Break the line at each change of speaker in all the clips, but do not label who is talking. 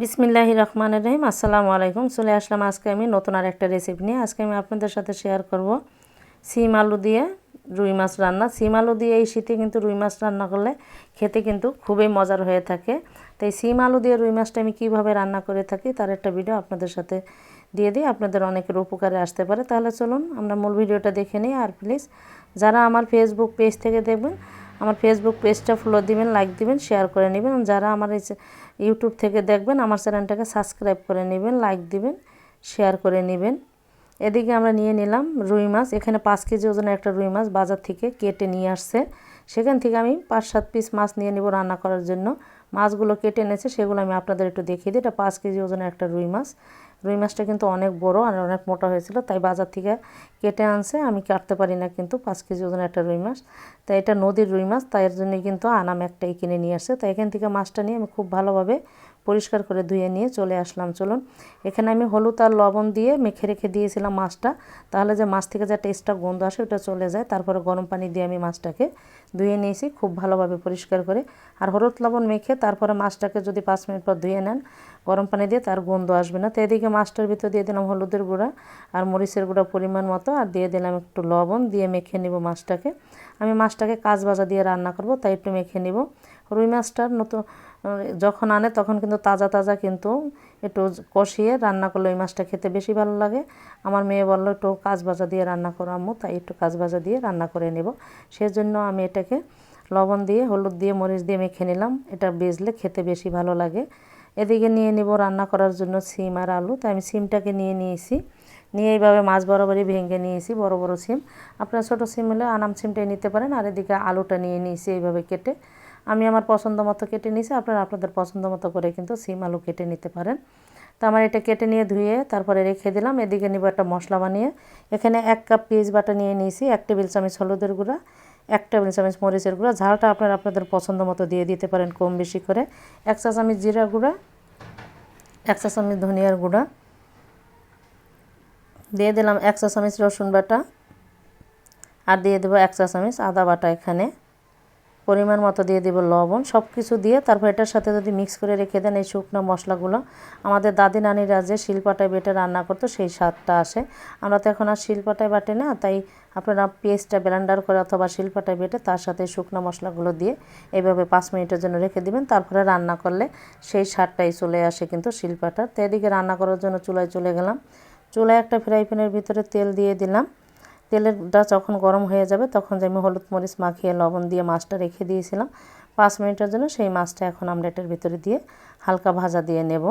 বিসমিল্লাহি রহমান রহিম, আসসালামু আলাইকুম। চলে আসলাম আজকে আমি নতুন আর একটা রেসিপি নিয়ে। আজকে আমি আপনাদের সাথে শেয়ার করব সিম আলু দিয়ে রুই মাছ রান্না। সিম আলু দিয়ে এই শীতে কিন্তু রুই মাছ রান্না করলে খেতে কিন্তু খুবই মজার হয়ে থাকে। তাই সিম আলু দিয়ে রুই মাছটা আমি কীভাবে রান্না করে থাকি তার একটা ভিডিও আপনাদের সাথে দিয়ে দিই। আপনাদের অনেকের উপকারে আসতে পারে। তাহলে চলুন আমরা মূল ভিডিওটা দেখে নিই। আর প্লিজ যারা আমার ফেসবুক পেজ থেকে দেখবেন আমার ফেসবুক পেজটা ফলো দিবেন লাইক দিবেন শেয়ার করে নেবেন। যারা আমার এই ইউটিউব থেকে দেখবেন, আমার চ্যানেলটাকে সাবস্ক্রাইব করে নেবেন লাইক দিবেন শেয়ার করে নেবেন। এদিকে আমরা নিয়ে নিলাম রুই মাছ। এখানে পাঁচ কেজি ওজনের একটা রুই মাছ বাজার থেকে কেটে নিয়ে আসছে। সেখান থেকে আমি পাঁচ সাত পিস মাছ নিয়ে নিব রান্না করার জন্য। মাছগুলো কেটে এনেছে, সেগুলো আমি আপনাদের একটু দেখিয়ে দিই। এটা পাঁচ কেজি ওজনের একটা রুই মাছ। রুই মাছটা কিন্তু অনেক বড় আর অনেক মোটা হয়েছিল, তাই বাজার থেকে কেটে আনছে। আমি কাটতে পারি না কিন্তু পাঁচ কেজি ওজন একটা রুই মাছ। তাই এটা নদীর রুই মাছ, তাই এর জন্যই কিন্তু আনাম একটাই কিনে নিয়ে আসছে। তাই এখান থেকে মাছটা নিয়ে আমি খুব ভালোভাবে পরিষ্কার করে ধুয়ে নিয়ে চলে আসলাম। চলুন, এখানে আমি হলুদ আর লবণ দিয়ে মেখে রেখে দিয়েছিলাম মাছটা। তাহলে যে মাছ থেকে যে টেস্টটা গন্ধ আসে ওটা চলে যায়। তারপরে গরম পানি দিয়ে আমি মাছটাকে ধুয়ে নিয়েছি খুব ভালোভাবে পরিষ্কার করে। আর হলুদ লবণ মেখে তারপরে মাছটাকে যদি পাঁচ মিনিট পর ধুয়ে নেন, গরম পানি দিয়ে তার গন্ধ আসবে না। তো এদিকে মাছটার ভিতর দিয়ে দিলাম হলুদের গুঁড়া আর মরিচের গুঁড়া পরিমাণ মতো। আর দিয়ে দিলাম একটু লবণ দিয়ে মেখে নিব মাছটাকে। আমি মাছটাকে কাজ ভাজা দিয়ে রান্না করব, তাই একটু মেখে নিব। রুই মাছটার নতুন যখন আনে তখন কিন্তু তাজা তাজা কিন্তু একটু কষিয়ে রান্না করলে ওই মাছটা খেতে বেশি ভালো লাগে। আমার মেয়ে বলল, একটু কাজ ভাজা দিয়ে রান্না করো আম্মু। তাই একটু কাজ ভাজা দিয়ে রান্না করে নেব। সেজন্য আমি এটাকে লবণ দিয়ে, হলুদ দিয়ে, মরিচ দিয়ে মেখে নিলাম। এটা বেজলে খেতে বেশি ভালো লাগে। এদিকে নিয়ে নিব রান্না করার জন্য সিম আর আলু। তাই আমি সিমটাকে নিয়ে নিয়েছি। নিয়ে এইভাবে মাছ বরাবরই ভেঙে নিয়েছি, বড় বড় সিম। আপনারা ছোটো সিম হলে আনাম সিমটাই নিতে পারেন আর এদিকে আলুটা নিয়ে নিয়েছি এইভাবে কেটে। আমি আমার পছন্দ মতো কেটে নিয়েছি, আপনারা আপনাদের পছন্দ মতো করে কিন্তু সিম আলু কেটে নিতে পারেন। তো আমার এটা কেটে নিয়ে ধুয়ে তারপরে রেখে দিলাম। এদিকে নিব একটা মশলা বানিয়ে। এখানে এক কাপ পেঁয়াজ বাটা নিয়ে নিয়েছি, এক টেবিল চামচ হলুদের গুঁড়া এক টেবিল চামচ মরিচের গুঁড়া, ঝালটা আপনারা আপনাদের পছন্দ মতো দিয়ে দিতে পারেন কম বেশি করে। এক চা চামচ জিরা গুঁড়া, এক চা চামচ ধনিয়ার গুঁড়া। দিয়ে দিলাম এক চা চামচ রসুন বাটা। আর দিয়ে দেবো এক চা চামচ আদা বাটা এখানে। পরিমাণ মতো দিয়ে দেবো লবণ সব কিছু দিয়ে তারপর এটার সাথে যদি মিক্স করে রেখে দেন এই শুকনো মশলাগুলো, আমাদের দাদি নানিরা যে শিলপাটায় বেটে রান্না করতো সেই স্বাদটা আসে। আমরা তো এখন আর শিলপাটায় বাটে না, তাই আপনারা পেস্টটা ব্লেন্ডার করে অথবা শিলপাটায় বেটে তার সাথে শুকনো মশলাগুলো দিয়ে এইভাবে পাঁচ মিনিটের জন্য রেখে দিবেন। তারপরে রান্না করলে সেই স্বাদটাই চলে আসে কিন্তু শিলপাটার। তো এদিকে রান্না করার জন্য চুলায় চলে গেলাম। চুলায় একটা ফ্রাই প্যানের ভিতরে তেল দিয়ে দিলাম। তেলেরটা যখন গরম হয়ে যাবে, তখন যে আমি হলুদ মরিচ মাখিয়ে লবণ দিয়ে মাছটা রেখে দিয়েছিলাম। পাঁচ মিনিটের জন্য সেই মাছটা এখন আমরা এটার ভিতরে দিয়ে হালকা ভাজা দিয়ে নেব।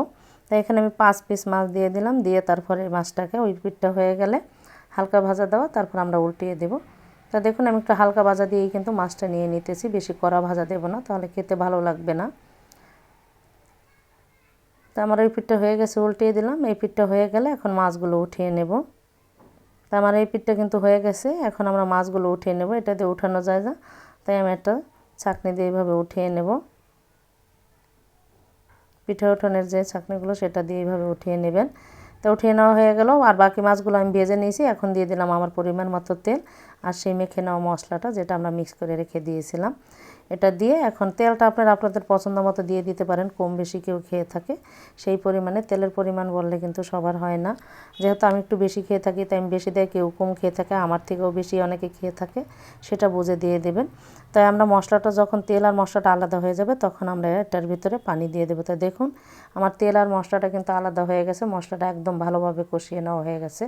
তাই এখানে আমি পাঁচ পিস মাছ দিয়ে দিলাম, দিয়ে তারপরে মাছটাকে ওই পিঠটা হয়ে গেলে হালকা ভাজা দেওয়া, তারপর আমরা উল্টিয়ে দেব। তা দেখুন, আমি একটু হালকা ভাজা দিয়েই কিন্তু মাছটা নিয়ে নিতেছি, বেশি কড়া ভাজা দেবো না, তাহলে খেতে ভালো লাগবে না। তা আমার ওই পিঠটা হয়ে গেছে, উল্টিয়ে দিলাম। এই পিঠটা হয়ে গেলে এখন মাছগুলো উঠিয়ে নেব। তা আমার এই পিঠটা কিন্তু হয়ে গেছে। এখন আমরা মাছগুলো উঠিয়ে নেব। এটা দিয়ে উঠানো যায় না। তাই আমি একটা ছাকনি দিয়ে এইভাবে উঠিয়ে নেব। পিঠে উঠানোর যে ছাকনিগুলো সেটা দিয়ে এইভাবে উঠিয়ে নেবেন। তো উঠিয়ে নেওয়া হয়ে গেল। আর বাকি মাছগুলো আমি ভেজে নিয়েছি। এখন দিয়ে দিলাম আমার পরিমাণ মতো তেল। আর সেই মেখে নেওয়া মশলাটা, যেটা আমরা মিক্স করে রেখে দিয়েছিলাম। এটা দিয়ে এখন তেলটা আপনারা আপনাদের পছন্দ মতো দিয়ে দিতে পারেন, কম বেশি কেউ খেয়ে থাকে। সেই পরিমাণে তেলের পরিমাণ বললে কিন্তু সবার হয় না। যেহেতু আমি একটু বেশি খেয়ে থাকি, তাই আমি বেশি দেয় কেউ কম খেয়ে থাকে, আমার থেকেও বেশি অনেকে খেয়ে থাকে, সেটা বুঝে দিয়ে দেবেন। তাই আমরা মশলাটা যখন তেল আর মশলাটা আলাদা হয়ে যাবে, তখন আমরা এটার ভিতরে পানি দিয়ে দেবো। তাই দেখুন, আমার তেল আর মশলাটা কিন্তু আলাদা হয়ে গেছে, মশলাটা একদম ভালোভাবে কষিয়ে নেওয়া হয়ে গেছে।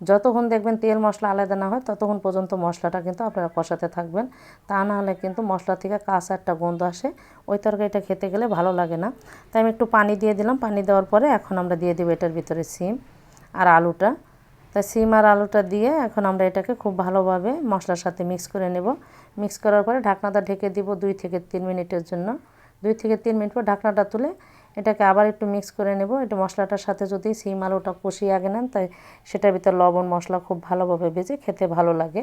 যতক্ষণ দেখবেন তেল মশলা আলাদা না হয়, ততক্ষণ পর্যন্ত মশলাটা কিন্তু আপনারা কষাতে থাকবেন। তা না হলে কিন্তু মশলা থেকে কাঁচা একটা গন্ধ আসে। ওই তরকারিটা খেতে গেলে ভালো লাগে না। তাই আমি একটু পানি দিয়ে দিলাম। পানি দেওয়ার পরে এখন আমরা দিয়ে দেবো এটার ভিতরে সিম আর আলুটা। তাই সিম আর আলুটা দিয়ে এখন আমরা এটাকে খুব ভালোভাবে মশলার সাথে মিক্স করে নেব। মিক্স করার পরে ঢাকনাটা ঢেকে দিব দুই থেকে তিন মিনিটের জন্য। দুই থেকে তিন মিনিট পর ঢাকনাটা তুলে এটাকে আবার একটু মিক্স করে নেব। একটু মশলাটার সাথে যদি সিম আলুটা কষিয়ে আগে নেন, তাই সেটার ভিতর লবণ, মশলা খুব ভালোভাবে ভেজে খেতে ভালো লাগে।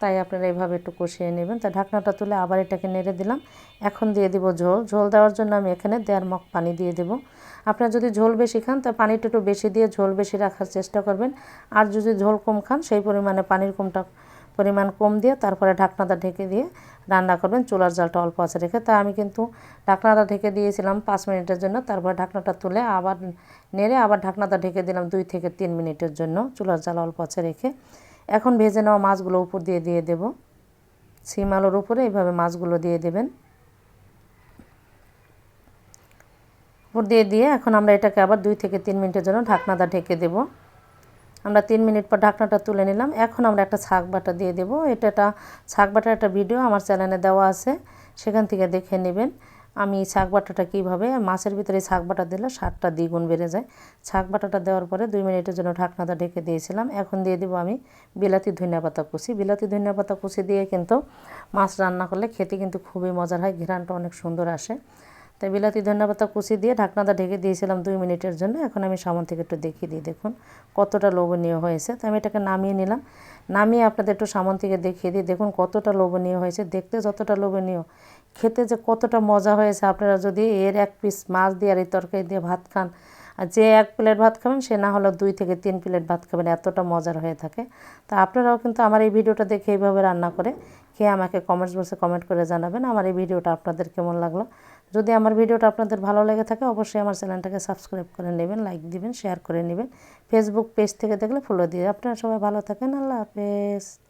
তাই আপনারা এইভাবে একটু কষিয়ে নেবেন। তা ঢাকনাটা তুলে আবার এটাকে নেড়ে দিলাম। এখন দিয়ে দিব ঝোল। ঝোল দেওয়ার জন্য আমি এখানে দেড় মগ পানি দিয়ে দেব। আপনারা যদি ঝোল বেশি খান, তা পানিটা একটু বেশি দিয়ে ঝোল বেশি রাখার চেষ্টা করবেন। আর যদি ঝোল কম খান, সেই পরিমাণে পানির কমটা পরিমাণ কম দিয়ে তারপরে ঢাকনাটা ঢেকে দিয়ে রান্না করবেন। চুলার জালটা অল্প আছে রেখে। তা আমি কিন্তু ঢাকনাটা ঢেকে দিয়েছিলাম পাঁচ মিনিটের জন্য। তারপরে ঢাকনাটা তুলে আবার নেড়ে আবার ঢাকনাটা ঢেকে দিলাম দুই থেকে তিন মিনিটের জন্য। চুলার জাল অল্প আছে রেখে এখন ভেজে নেওয়া মাছগুলো উপর দিয়ে দিয়ে দেব। সিম আলুর উপরে এইভাবে মাছগুলো দিয়ে দেবেন। উপর দিয়ে দিয়ে এখন আমরা এটাকে আবার দুই থেকে তিন মিনিটের জন্য ঢাকনাটা ঢেকে দেব। আমরা তিন মিনিট পর ঢাকনাটা তুলে নিলাম। এখন আমরা একটা শাক বাটা দিয়ে দেবো। এটা একটা শাক বাটার একটা ভিডিও আমার চ্যানেলে দেওয়া আছে, সেখান থেকে দেখে নেবেন আমি শাক বাটাটা কীভাবে মাছের ভিতরে শাক বাটা দিলে স্বাদটা দ্বিগুণ বেড়ে যায়। শাক বাটাটা দেওয়ার পরে দুই মিনিটের জন্য ঢাকনাটা ঢেকে দিয়েছিলাম। এখন দিয়ে দেবো আমি বিলাতি ধনিয়া পাতা কুচি। বিলাতি ধনিয়া পাতা কুচি দিয়ে কিন্তু মাছ রান্না করলে খেতে কিন্তু খুবই মজার হয় ঘ্রানটা অনেক সুন্দর আসে। তাই বিলাতি ধন্যপাতা কুচি দিয়ে ঢাকনাটা ঢেকে দিয়েছিলাম দুই মিনিটের জন্য। এখন আমি সামান থেকে একটু দেখিয়ে দিই, দেখুন কতটা লোভনীয় হয়েছে। তো আমি এটাকে নামিয়ে নিলাম। নামিয়ে আপনাদের একটু সামান থেকে দেখিয়ে দিই, দেখুন কতটা লোভনীয় হয়েছে। দেখতে যতটা লোভনীয়, খেতে যে কতটা মজা হয়েছে। আপনারা যদি এর এক পিস মাছ দিয়ে আর এই তরকারি দিয়ে ভাত খান আর যে এক প্লেট ভাত খাবেন, সে না হলেও দুই থেকে তিন প্লেট ভাত খাবেন, এতটা মজার হয়ে থাকে। তা আপনারাও কিন্তু আমার এই ভিডিওটা দেখে এইভাবে রান্না করে খেয়ে আমাকে কমেন্টস বক্সে কমেন্ট করে জানাবেন আমার এই ভিডিওটা আপনাদের কেমন লাগল। যদি আমার ভিডিওটা আপনাদের ভালো লেগে থাকে, অবশ্যই আমার চ্যানেলটাকে সাবস্ক্রাইব করে নেবেন লাইক দিবেন শেয়ার করে নেবেন। ফেসবুক পেজ থেকে দেখলে ফলো দিয়ে আপনারা সবাই ভালো থাকেন, আল্লাহ হাফেজ।